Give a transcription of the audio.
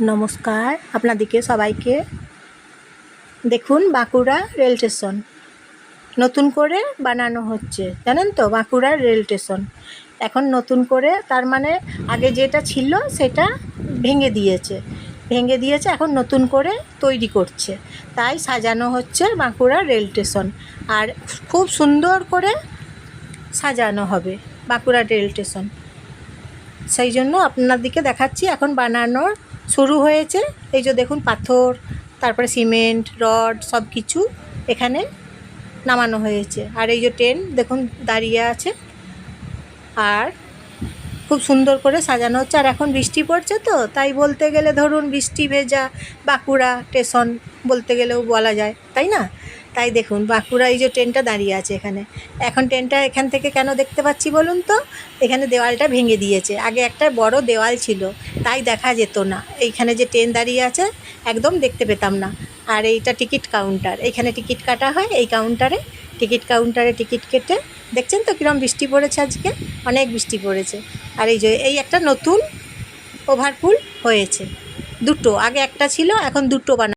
নমস্কার, আপনাদেরকে সবাইকে দেখুন বাঁকুড়া রেল স্টেশন। নতুন করে বানানো হচ্ছে, জানেন তো? Bankura rail station. এখন নতুন করে তার মানে আগে যেটা ছিল সেটা ভেঙে দিয়েছে। ভেঙে দিয়েছে, এখন নতুন করে তৈরি করছে। তাই সাজানো হচ্ছে বাঁকুড়া রেল স্টেশন। আর খুব সুন্দর করে সাজানো হবে বাঁকুড়া রেল স্টেশন। সেই জন্য আপনাদেরকে দেখাচ্ছি। এখন বানানোর শুরু হয়েছে। এই যে দেখুন, পাথর, তারপরে সিমেন্ট, রড সব কিছু এখানে নামানো হয়েছে। আর এই যে ট্রেন দেখুন, দাঁড়িয়ে আছে। আর খুব সুন্দর করে সাজানো হচ্ছে। আর এখন বৃষ্টি পড়ছে তো, তাই বলতে গেলে ধরুন বৃষ্টি ভেজা বাঁকুড়া স্টেশন বলতে গেলেও বলা যায়, তাই না? তাই দেখুন, বাঁকুড়া এই যে ট্রেনটা দাঁড়িয়ে আছে এখানে। এখন ট্রেনটা এখান থেকে কেন দেখতে পাচ্ছি বলুন তো? এখানে দেওয়ালটা ভেঙে দিয়েছে। আগে একটা বড় দেওয়াল ছিল, তাই দেখা যেত না। এইখানে যে ট্রেন দাঁড়িয়ে আছে, একদম দেখতে পেতাম না। আর এইটা টিকিট কাউন্টার। এখানে টিকিট কাটা হয় এই কাউন্টারে। টিকিট কাউন্টারে টিকিট কেটে, দেখছেন তো কীরকম বৃষ্টি পড়েছে আজকে? অনেক বৃষ্টি পড়েছে। আর এই যে, এই একটা নতুন ওভারপুল হয়েছে। দুটো, আগে একটা ছিল, এখন দুটো বানা